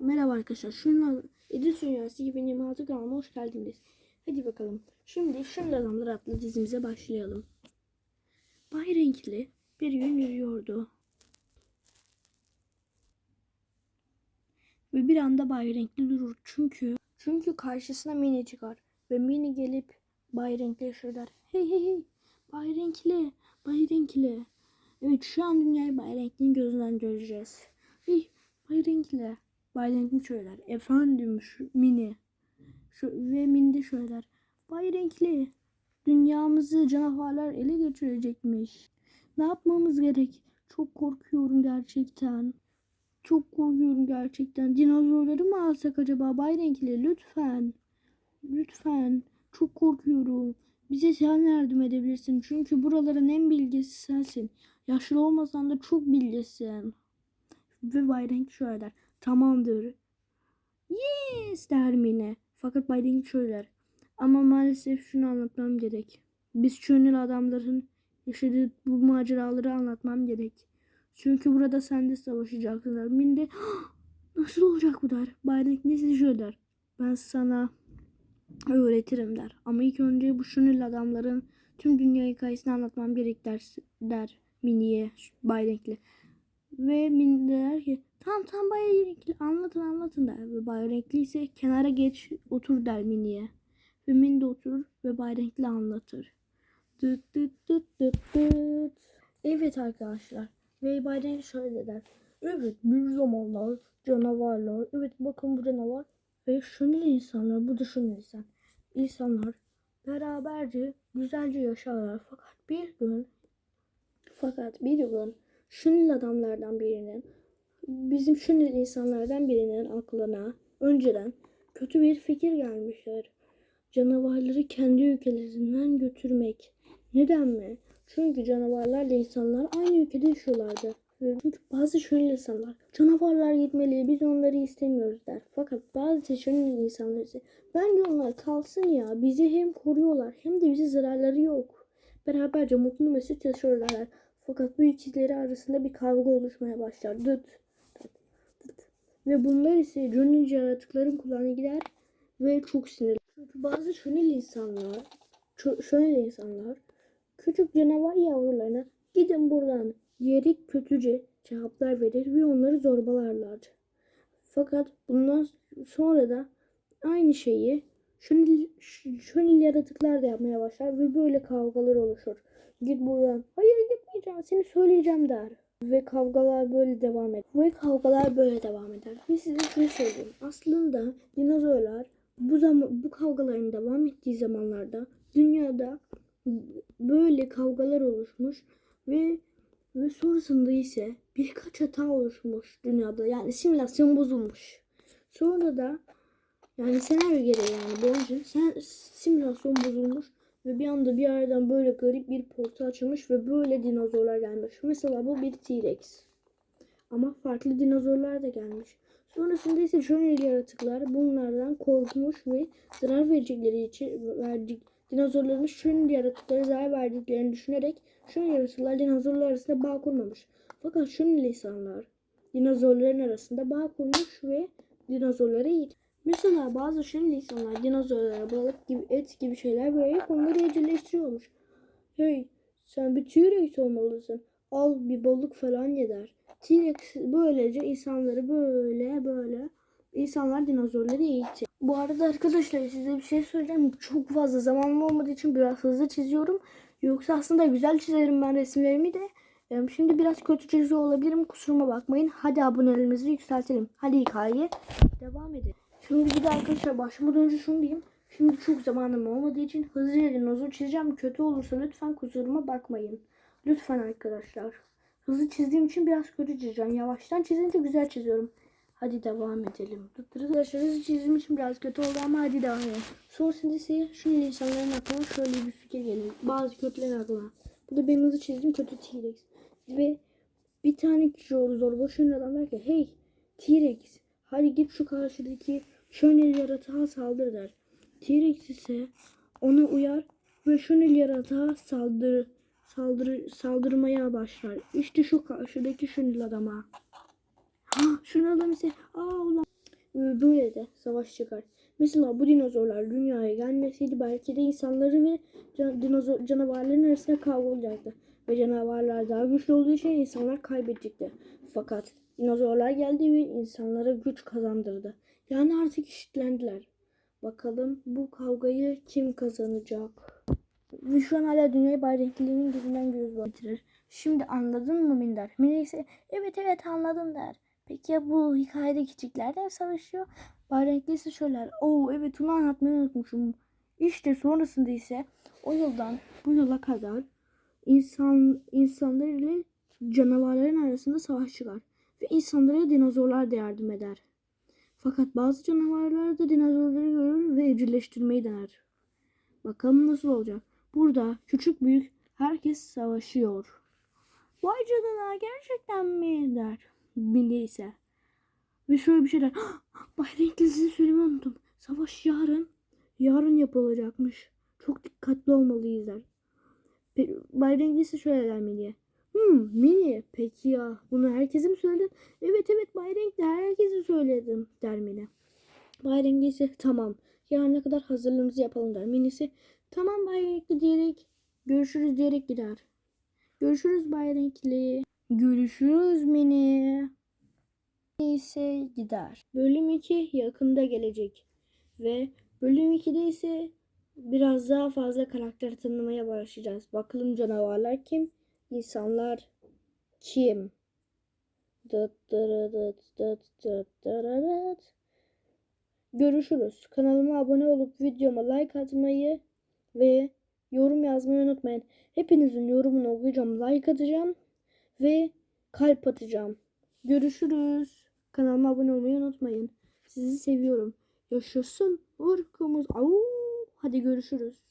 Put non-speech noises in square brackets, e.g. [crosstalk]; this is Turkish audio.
Merhaba arkadaşlar. Şunlar Edis Dünyası 2026 kanalıma hoş geldiniz. Hadi bakalım. Şimdi Şunlar Adamlar adlı dizimize başlayalım. Bay Renkli bir gün yürüyordu. Ve bir anda Bay Renkli durur. Çünkü çünkü karşısına Mini çıkar. Ve Mini gelip Bay Renkli'ye söyler. Hey hey hey. Bay Renkli. Bay Renkli. Evet şu an dünyayı Bay Renkli'nin gözünden göreceğiz. Hey Bay Renkli. Bay Renkli söyler. Efendim şu Mini. Şu, ve Mini de söyler. Bay Renkli. Dünyamızı canavarlar ele geçirecekmiş. Ne yapmamız gerek? Çok korkuyorum gerçekten. Çok korkuyorum gerçekten. Dinozorları mı alsak acaba Bay Renkli? Lütfen. Lütfen. Çok korkuyorum. Bize sen yardım edebilirsin. Çünkü buraların en bilgisi sensin. Yaşlı olmasan da çok bilgesin. Ve Bay Renk söyler. Tamamdır. Yes der Mine. Fakat Bay Renk söyler. Ama maalesef şunu anlatmam gerek. Biz çönül adamların yaşadığı bu maceraları anlatmam gerek. Çünkü burada sen de savaşacaksın der. Mine de nasıl olacak bu der. Bay Renk neyse şöyle der. Ben sana öğretirim der. Ama ilk önce bu şunul adamların tüm dünya hikayesini anlatmam gerek der, der Mini'ye Bay. Ve Mini de der ki tamam tamam Bay Renkli anlatın anlatın der. Ve Bay Renkli ise kenara geç otur der Mini'ye. Ve Mini de oturur ve Bay Renkli anlatır. Dıt dıt dıt dıt dıt. Evet arkadaşlar. Ve Bay Renkli şöyle der. Evet bir zamanlar canavarlar. Evet bakın bu canavar. Ve şunil insanlar. Bu da şunil insan. İnsanlar beraberce güzelce yaşarlar. Fakat bir gün fakat bir gün şunil adamlardan birinin bizim şunil insanlardan birinin aklına önceden kötü bir fikir gelmişler. Canavarları kendi ülkelerinden götürmek. Neden mi? Çünkü canavarlarla insanlar aynı ülkede yaşıyorlardı. Çünkü bazı şöyle insanlar canavarlar gitmeli biz onları istemiyoruz der. Fakat bazı şöyle insanlar ise bence onlar kalsın ya bizi hem koruyorlar hem de bize zararları yok. Beraberce mutlu mesut yaşıyorlar. Fakat bu ikizleri arasında bir kavga oluşmaya başlar. Dıt, dıt, dıt. Ve bunlar ise Johnny yaratıkların kulağına gider ve çok sinirli. Çünkü bazı şöyle insanlar, şöyle insanlar küçük canavar yavrularına gidin buradan diyerek kötüce cevaplar verir ve onları zorbalarlar. Fakat bundan sonra da aynı şeyi şönil, şönil yaratıklar da yapmaya başlar ve böyle kavgalar oluşur. Git buradan. Hayır gitmeyeceğim. Seni söyleyeceğim der. Ve kavgalar böyle devam eder. Ve kavgalar böyle devam eder. Ve size şunu söyleyeyim. Aslında dinozorlar bu zaman bu kavgaların devam ettiği zamanlarda dünyada böyle kavgalar oluşmuş ve ve sonrasında ise birkaç hata oluşmuş dünyada. Yani simülasyon bozulmuş. Sonra da yani senaryo gereği yani boyunca sen, simülasyon bozulmuş ve bir anda bir yerden böyle garip bir portal açılmış ve böyle dinozorlar gelmiş. Mesela bu bir T-Rex. Ama farklı dinozorlar da gelmiş. Sonrasında ise şöyle yaratıklar bunlardan korkmuş ve zarar verecekleri için verdik dinozorların şöyle yaratıklara zarar verdiklerini düşünerek şöyle yaratıklar dinozorlar arasında bağ kurmamış. Fakat şöyle insanlar dinozorların arasında bağ kurmuş ve dinozorları yiyip Mesela bazı şöyle insanlar dinozorlara balık gibi et gibi şeyler vererek onları evcilleştiriyormuş. Hey sen bir T-Rex olmalısın. Al bir balık falan ye der. T-Rex böylece insanları böyle böyle insanlar dinozorları eğitti. Bu arada arkadaşlar size bir şey söyleyeceğim. Çok fazla zamanım olmadığı için biraz hızlı çiziyorum. Yoksa aslında güzel çizerim ben resimlerimi de. Şimdi biraz kötü çiziyor olabilirim. Kusuruma bakmayın. Hadi abonelerimizi yükseltelim. Hadi hikayeye devam edelim. Şimdi bir de arkadaşlar başlamadan önce şunu diyeyim. Şimdi çok zamanım olmadığı için hızlıca dinozor çizeceğim. Kötü olursa lütfen kusuruma bakmayın. Lütfen arkadaşlar. Hızlı çizdiğim için biraz kötü çizeceğim. Yavaştan çizince güzel çiziyorum. Hadi devam edelim. Arkadaşlar hızlı çizdiğim için biraz kötü oldu ama hadi devam edelim. Sonrasında ise şunun insanların aklına şöyle bir fikir geliyor. Bazı kötülerin aklına. Bu da benim hızlı çizdiğim kötü T-Rex. Ve bir tane zor zor boşuna adam der ki hey T-Rex hadi git şu karşıdaki şöyle yaratığa saldır der. T-Rex ise ona uyar ve şöyle yaratığa saldır, saldır, saldırmaya başlar. İşte şu karşıdaki şöyle adama. Şunu alalım ise. Aa ulan. Ee, Böyle de savaş çıkar. Mesela bu dinozorlar dünyaya gelmeseydi belki de insanları ve can, dinozor, canavarların arasında kavga olacaktı. Ve canavarlar daha güçlü olduğu için insanlar kaybedecekti. Fakat dinozorlar geldi ve insanlara güç kazandırdı. Yani artık eşitlendiler. Bakalım bu kavgayı kim kazanacak? Ve şu an hala dünyayı bayraklarının gözünden göz bitirir. Şimdi anladın mı Minder? Minder ise evet evet anladım der. Peki ya bu hikayede küçükler de savaşıyor? Bayraklı ise söyler. Oo evet onu anlatmayı unutmuşum. İşte sonrasında ise o yıldan bu yıla kadar insan insanlar ile canavarların arasında savaş çıkar. Ve insanlara dinozorlar da yardım eder. Fakat bazı canavarlar da dinozorları görür ve evcilleştirmeyi dener. Bakalım nasıl olacak. Burada küçük büyük herkes savaşıyor. Vay canına gerçekten mi der. Billy ise. Ve şöyle bir şey der. Bay [gasps] Renkli size söylemeyi unuttum. Savaş yarın. Yarın yapılacakmış. Çok dikkatli olmalıyız der. Bay Renkli ise şöyle der Milli'ye. Hmm Mini peki ya bunu herkese mi söyledin? Evet evet Bay Renkli herkese söyledim der Mini. Bay Renkli ise tamam yarına kadar hazırlığımızı yapalım der. Minisi tamam Bay Renkli diyerek görüşürüz diyerek gider. Görüşürüz Bay Renkli. Görüşürüz Mini. ise gider. Bölüm 2 yakında gelecek. Ve bölüm 2'de ise biraz daha fazla karakter tanımaya başlayacağız. Bakalım canavarlar kim? İnsanlar kim? Görüşürüz. Kanalıma abone olup videoma like atmayı ve yorum yazmayı unutmayın. Hepinizin yorumunu okuyacağım, like atacağım ve kalp atacağım. Görüşürüz. Kanalıma abone olmayı unutmayın. Sizi seviyorum. Yaşasın ırkımız. Hadi görüşürüz.